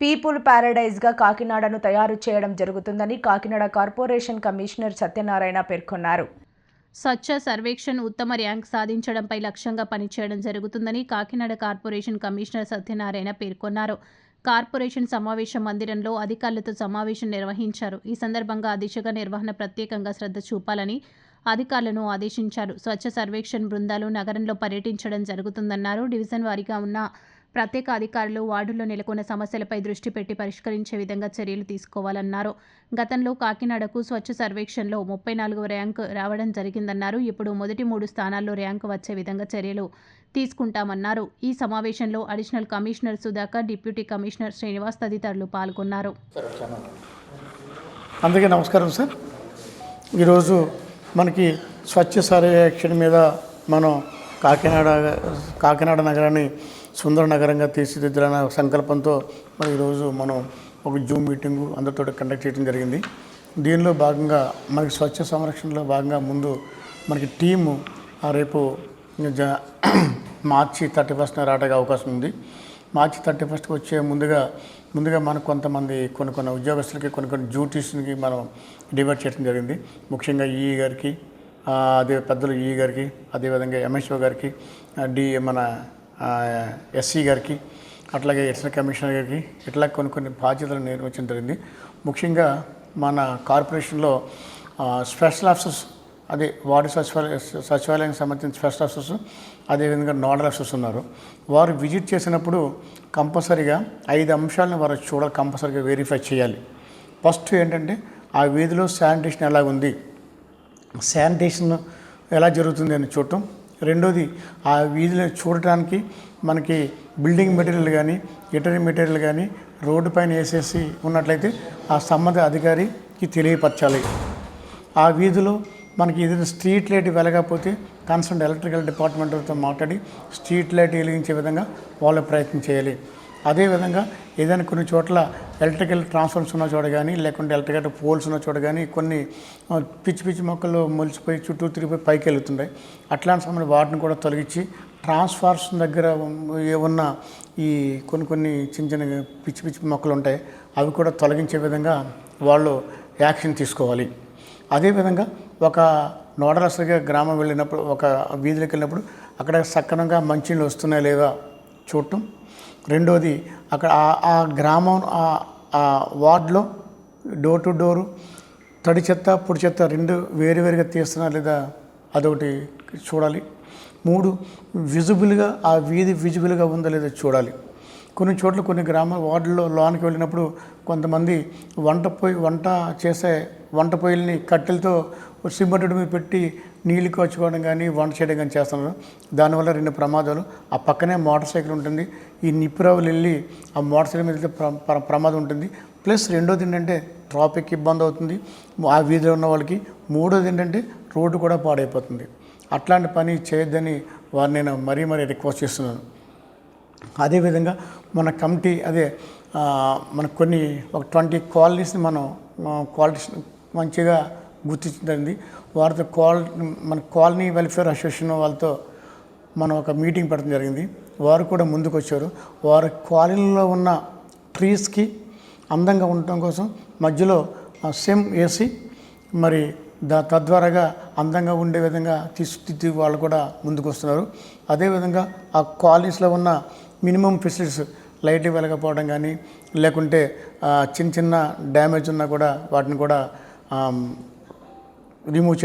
People ప్యారడైజ్గా కాకినాడను తయారు చేయడం జరుగుతుందని కాకినాడ కార్పొరేషన్ కమిషనర్ సత్యనారాయణ పేర్కొన్నారు. స్వచ్ఛ సర్వేక్షణ్ ఉత్తమ ర్యాంక్ సాధించడంపై లక్ష్యంగా పనిచేయడం జరుగుతుందని కాకినాడ కార్పొరేషన్ కమిషనర్ సత్యనారాయణ పేర్కొన్నారు. కార్పొరేషన్ సమావేశ మందిరంలో అధికారులతో సమావేశం నిర్వహించారు. ఈ సందర్భంగా ఆ దిశగా నిర్వహణ ప్రత్యేకంగా శ్రద్ధ చూపాలని అధికారులను ఆదేశించారు. స్వచ్ఛ సర్వేక్షణ్ బృందాలు నగరంలో పర్యటించడం జరుగుతుందన్నారు. డివిజన్ వారీగా ఉన్న ప్రత్యేక అధికారులు వార్డుల్లో నెలకొన్న సమస్యలపై దృష్టి పెట్టి పరిష్కరించే విధంగా చర్యలు తీసుకోవాలన్నారు. గతంలో కాకినాడకు స్వచ్ఛ సర్వేక్షణలో ముప్పై నాలుగవ ర్యాంకు రావడం జరిగిందన్నారు. ఇప్పుడు మొదటి మూడు స్థానాల్లో ర్యాంకు వచ్చే విధంగా చర్యలు తీసుకుంటామన్నారు. ఈ సమావేశంలో additional commissioner Sudhakar deputy commissioner Srinivas తదితరులు పాల్గొన్నారు. అందుకే నమస్కారం సార్. ఈరోజు మనకి స్వచ్ఛ సర్వేక్షణ మీద మనం కాకినాడ కాకినాడ నగరాన్ని సుందర నగరంగా తీర్చిదిద్దాలన్న సంకల్పంతో మరి ఈరోజు మనం ఒక జూమ్ మీటింగు అందరితో కండక్ట్ చేయడం జరిగింది. దీనిలో భాగంగా మనకి స్వచ్ఛ సంరక్షణలో భాగంగా ముందు మనకి టీము ఆ రేపు జ మార్చి థర్టీ ఫస్ట్ రావడానికి అవకాశం ఉంది. మార్చి థర్టీ ఫస్ట్కి వచ్చే ముందుగా ముందుగా మనకు కొంతమంది కొన్ని కొన్ని ఉద్యోగస్తులకి కొన్ని కొన్ని డ్యూటీస్కి మనం డివైడ్ చేయడం జరిగింది. ముఖ్యంగా ఈ గారికి అదే పెద్దలు ఈ గారికి అదేవిధంగా ఎంఎస్ఓ గారికి డి మన ఎస్సీ గారికి అట్లాగే ఎడిషనల్ కమిషనర్ గారికి ఇట్లా కొన్ని కొన్ని బాధ్యతలు నిర్వహించడం జరిగింది. ముఖ్యంగా మన కార్పొరేషన్లో స్పెషల్ ఆఫీసర్స్ అదే వార్డు సచివాలయ సచివాలయానికి సంబంధించిన స్పెషల్ ఆఫీసర్స్ అదేవిధంగా నోడల్ ఆఫీసర్స్ ఉన్నారు. వారు విజిట్ చేసినప్పుడు కంపల్సరీగా ఐదు అంశాలను వారు చూడాలి కంపల్సరీగా వెరిఫై చేయాలి. ఫస్ట్ ఏంటంటే ఆ వీధిలో శానిటేషన్ ఎలా ఉంది శానిటేషన్ ఎలా జరుగుతుంది అని చూడటం. రెండోది ఆ వీధిని చూడటానికి మనకి బిల్డింగ్ మెటీరియల్ కానీ ఇటరీ మెటీరియల్ కానీ రోడ్డు పైన వేసేసి ఉన్నట్లయితే ఆ సంబంధ అధికారికి తెలియపరచాలి. ఆ వీధిలో మనకి ఏదైనా స్ట్రీట్ లైట్ వెలగకపోతే కన్సర్న్ ఎలక్ట్రికల్ డిపార్ట్మెంట్తో మాట్లాడి స్ట్రీట్ లైట్ వెలిగించే విధంగా వాళ్ళు ప్రయత్నం చేయాలి. అదేవిధంగా ఏదైనా కొన్ని చోట్ల ఎలక్ట్రికల్ ట్రాన్స్ఫార్మర్స్ ఉన్న చోట కానీ లేకుంటే ఎలక్ట్రికల్ పోల్స్ ఉన్న చోట కానీ కొన్ని పిచ్చి పిచ్చి మొక్కలు మొలిచిపోయి చుట్టూ తిరిగిపోయి పైకి వెళ్తుంటాయి. అట్లాంటి సమయంలో వాటిని కూడా తొలగించి ట్రాన్స్ఫార్మర్స్ దగ్గర ఉన్న ఈ కొన్ని కొన్ని చిన్న చిన్న పిచ్చి పిచ్చి మొక్కలు ఉంటాయి అవి కూడా తొలగించే విధంగా వాళ్ళు యాక్షన్ తీసుకోవాలి. అదేవిధంగా ఒక నోడరసగా గ్రామం వెళ్ళినప్పుడు ఒక వీధిలోకి వెళ్ళినప్పుడు అక్కడ సక్రమంగా మంచినీళ్ళు వస్తున్నాయా లేదా చూడటం రెండోది అక్కడ ఆ- ఆ గ్రామం ఆ- ఆ వార్డులో డోర్ టు డోరు తడి చెత్త పొడి చెత్త రెండు వేరువేరుగా తీస్తున్నారు లేదా అదొకటి చూడాలి. మూడు విజిబుల్గా ఆ వీధి విజిబుల్గా ఉందా లేదా చూడాలి. కొన్ని చోట్ల కొన్ని గ్రామ వార్డుల్లో లోనికి వెళ్ళినప్పుడు కొంతమంది వంట పొయ్యి వంట చేసే వంట పొయ్యిల్ని కట్టెలతో సిమెంట్ మీద పెట్టి నీళ్ళు కాచుకోవడం కానీ వంట చేయడం కానీ చేస్తున్నారు. దానివల్ల రెండు ప్రమాదాలు. ఆ పక్కనే మోటార్ సైకిల్ ఉంటుంది. ఈ నిప్పురావులు వెళ్ళి ఆ మోటార్ సైకిల్ మీద వెళ్తే ప్ర- ప్రమాదం ఉంటుంది. ప్లస్ రెండోది ఏంటంటే ట్రాఫిక్ ఇబ్బంది అవుతుంది. ఆ వీధిలో ఉన్న వాళ్ళకి మూడోది ఏంటంటే రోడ్డు కూడా పాడైపోతుంది. అట్లాంటి పని చేయొద్దని వారిని నేను మరీ మరీ రిక్వెస్ట్ చేస్తున్నాను. అదేవిధంగా మన కమిటీ అదే మనకు కొన్ని ఒక ట్వంటీ కాలనీస్ని మనం క్వాలిటీస్ మంచిగా గుర్తించింది వారితో కాల్ మన కాలనీ వెల్ఫేర్ అసోసియేషన్ వాళ్ళతో మనం ఒక మీటింగ్ పెట్టడం జరిగింది. వారు కూడా ముందుకు వచ్చారు వారి కాలనీలో ఉన్న ట్రీస్కి అందంగా ఉండటం కోసం మధ్యలో సెమ్ వేసి మరి దా తద్వారాగా అందంగా ఉండే విధంగా తీర్చిదిద్ది వాళ్ళు కూడా ముందుకు వస్తున్నారు అదేవిధంగా ఆ కాలనీస్లో ఉన్న మినిమం ఫెసిలిటీస్ లైట్ వెళ్ళకపోవడం కానీ లేకుంటే చిన్న చిన్న డ్యామేజ్ ఉన్నా కూడా వాటిని కూడా um, remove